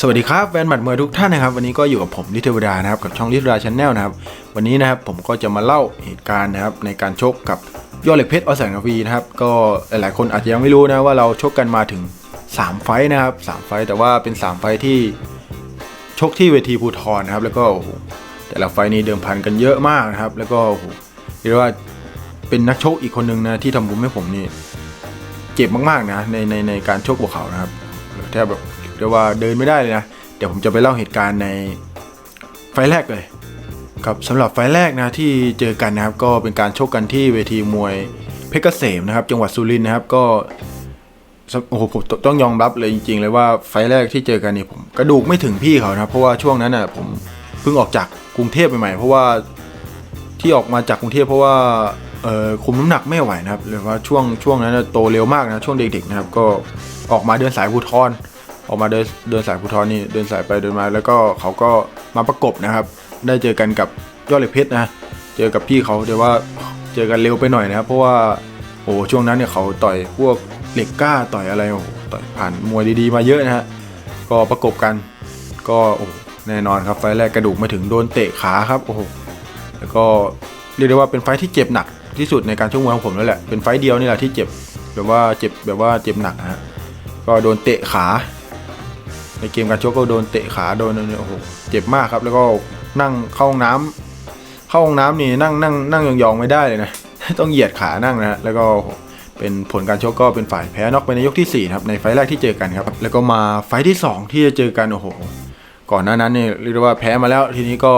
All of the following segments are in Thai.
สวัสดีครับแฟนหมัดมวยทุกท่านนะครับ วันนี้ก็อยู่กับผมลิทเทวดานะครับกับช่องลิทเทวดาชาแนลนะครับ วันนี้นะครับผมก็จะมาเล่าเหตุการณ์นะครับในการชกกับยอดเหล็กเพชรอแสงนาวีนะครับก็หลายๆคนอาจจะยังไม่รู้นะว่าเราชกกันมาถึง 3 ไฟนะครับ3ไฟแต่ว่าเป็น 3 ไฟที่ชกที่เวทีภูทรนะครับ แล้วก็แต่ละไฟนี้เดิมพันกันเยอะมากนะครับ แล้วก็หเรียกว่าเป็นนักชกอีกคนนึงนะที่ทำบุญให้ผมนี่เจ็บมากๆนะในในในการชกบวกเขานะครับแทบแบบ เรียกว่าเดินไม่ได้เลยนะ เดี๋ยวผมจะไปเล่าเหตุการณ์ในไฟแรกเลยครับสำหรับไฟแรกนะที่เจอกันนะครับก็เป็นการชกกันที่เวทีมวยเพชรเกษมนะครับ จังหวัดสุรินทร์นะครับก็โอ้โหผมต้องยอมรับเลยจริง ๆ เลยว่าไฟแรกที่เจอกันนี่ผมกระดูกไม่ถึงพี่เขานะครับเพราะว่าช่วงนั้นน่ะผมเพิ่งออกจากกรุงเทพใหม่ๆเพราะว่าที่ออกมาจากกรุงเทพเพราะว่าเออคุมน้ำหนักไม่ไหวนะครับหรือว่าช่วงช่วงนั้นโตเร็วมากนะช่วงเด็กๆนะครับก็ออกมาเดินสายภูทร ออกมาเดินเดินสายภูทรนี่เดินสายไปเดินมา แล้วก็เขาก็มาประกบนะครับ ได้เจอกันกับยอดเหล็กเพชรนะเจอกับพี่เขาเดี๋ยวว่าเจอกันเร็วไปหน่อยนะครับเพราะว่าโอ้ช่วงนั้นเนี่ยเขาต่อยพวกเหล็กกล้าต่อยอะไรโอ้ต่อยผ่านมวยดีๆมาเยอะนะฮะก็ประกบกันก็โอ้แน่นอนครับไฟแรกกระดูกมาถึงโดนเตะขาครับโอ้โหแล้วก็เรียกได้ว่าเป็นไฟที่เจ็บหนักที่สุดในการชกมวยของผมแล้วแหละเป็นไฟเดียวนี่แหละที่เจ็บแบบว่าเจ็บแบบว่าเจ็บหนักนะฮะก็โดนเตะขา ในเกมการชกก็โดนเตะขาโดนโอ้โหเจ็บมากครับ แล้วก็นั่งเข้าห้องน้ำเข้าห้องน้ำนี่นั่งนั่งนั่งยองๆไม่ได้เลยนะต้องเหยียดขานั่งนะฮะแล้วก็เป็นผลการชกก็เป็นฝ่ายแพ้น็อกไปในยกที่สี่ครับในไฟแรกที่เจอกันครับ แล้วก็มาไฟที่สองที่จะเจอกันโอ้โห ก่อนหน้านั้นเนี่ยเรียกว่าแพ้มาแล้วทีนี้ก็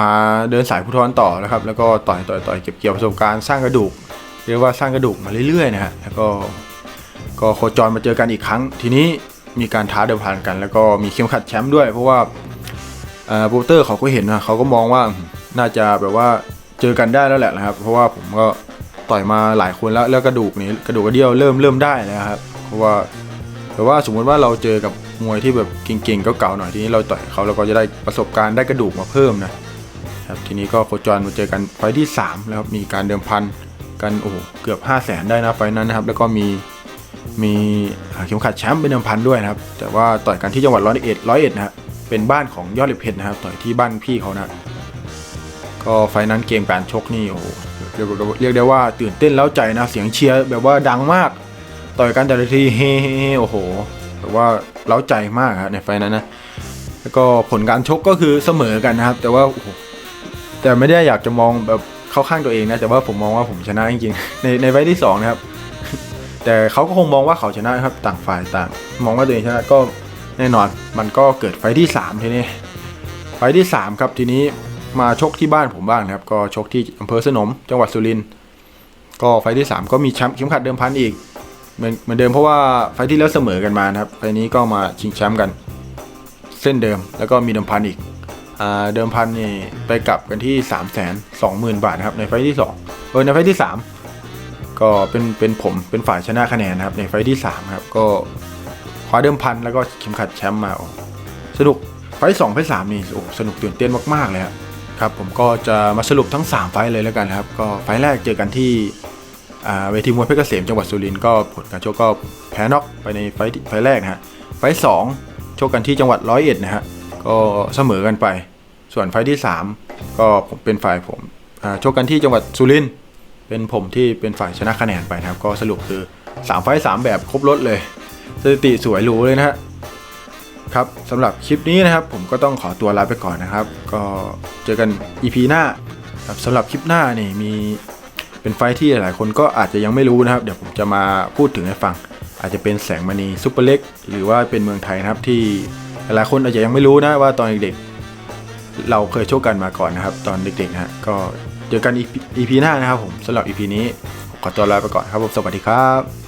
มาเดินสายพุทธรต่อแล้วครับ แล้วก็ต่อยต่อยต่อยเก็บเกี่ยวประสบการณ์สร้างกระดูก เรียกว่าสร้างกระดูกมาเรื่อยๆนะฮะแล้วก็ก็โคจรมาเจอกันอีกครั้ง ทีนี้ มีการท้าเดิมพันกัน แล้วก็มีเข็มขัดแชมป์ด้วย เพราะว่าโปรเตอร์เขาก็เห็นนะเขาก็มองว่าน่าจะแบบว่าเจอกันได้แล้วแหละนะครับ เพราะว่าผมก็ต่อยมาหลายคนแล้วแล้วกระดูกนี้กระดูกกระเดี่ยวเริ่มเริ่มได้แล้วครับ เพราะว่าแต่ว่าสมมติว่าเราเจอกับมวยที่แบบเก่งๆเก่าๆหน่อยทีนี้เราต่อยเขาเราก็จะได้ประสบการณ์ได้กระดูกมาเพิ่มนะครับทีนี้ก็โคจรมาเจอกันไฟที่3แล้วครับมีการเดิมพันกันโอ้โหเกือบ 5 0 0แสนได้นะไฟนั้นนะครับ แล้วก็มี มีเข็มขัดแชมป์เป็นเดิมพันด้วยนะครับ แต่ว่าต่อยกันที่จังหวัดร้อยเอ็ดร้อยเอ็ดนะเป็นบ้านของยอดเหล็กเพชรนะครับ ต่อยที่บ้านพี่เขานะก็ไฟนั้นเกมการชกนี่โอ้โหเรียกได้ว่าตื่นเต้นแล้วใจนะเสียงเชียร์แบบว่าดังมาก ต่อยกันแต่ละทีเฮ้โอ้โหแบบว่าเล้าใจมากครับในไฟนั้นนะแล้วก็ผลการชกก็คือเสมอกันนะครับ แต่ว่าโอ้โหแต่ไม่ได้อยากจะมองแบบเข้าข้างตัวเองนะแต่ว่าผมมองว่าผมชนะจริงๆในในไฟที่สองนะครับ แต่เขาก็คงมองว่าเขาชนะครับต่างฝ่ายต่าง มองว่าตัวเองชนะก็แน่นอนมันก็เกิดไฟที่สามทีนี้ไฟที่สามครับทีนี้มาชกที่บ้านผมบ้างนะครับ ก็ชกที่อำเภอสนม จังหวัดสุรินทร์ก็ไฟที่สามก็มีแชมป์เข็มขัดเดิมพันอีกเหมือนเหมือนเดิมเพราะว่าไฟที่แล้วเสมอกันมานะครับไฟนี้ก็มาชิงแชมป์กัน เส้นเดิมแล้วก็มีเดิมพันอีกเดิมพันนี่ไปกลับกันที่ 3 2 0 0 0 0 บาทนะครับในไฟที่2เออในไฟที่ 3 ก็เป็นเป็นผมเป็นฝ่ายชนะคะแนนนะครับในไฟที่3ครับก็คว้าเดิมพันแล้วก็เข็มขัดแชมป์มาโอ้สนุกไฟสองไฟสามนี่โอ้สนุกตื่นเต้นมากๆเลยครับครับผมก็จะมาสรุปทั้ง 3 ไฟเลยแล้วกันครับ ก็ไฟแรกเจอกันที่เวทีมวยเพชรเกษมจังหวัดสุรินทร์ก็ผลการชกก็แพ้น็อกไปในไฟไฟแรกนะฮะไฟสองชกกันที่จังหวัดร้อยเอ็ดนะฮะก็เสมอกันไป ส่วนไฟที่สามก็ผมเป็นฝ่ายผมอ่าชกกันที่จังหวัดสุรินทร์ เป็นผมที่เป็นฝ่ายชนะคะแนนไปนะครับ ก็สรุปคือ 3 ไฟท์สามแบบครบรถเลย สถิติสวยหรูเลยนะฮะครับสำหรับคลิปนี้นะครับ ผมก็ต้องขอตัวลาไปก่อนนะครับ ก็เจอกัน EP หน้าครับสำหรับคลิปหน้านี่มีเป็นไฟที่หลายคนก็อาจจะยังไม่รู้นะครับ เดี๋ยวผมจะมาพูดถึงให้ฟัง อาจจะเป็นแสงมณีซุปเปอร์เล็ก หรือว่าเป็นเมืองไทยนะครับที่หลายคนอาจจะยังไม่รู้นะว่าตอนเด็กๆเราเคยโชคกันมาก่อนนะครับ ตอนเด็กๆนะก็ เจอกัน EP หน้านะครับผมสำหรับ EP นี้ผมขอตัวลาไปก่อนครับผมสวัสดีครับ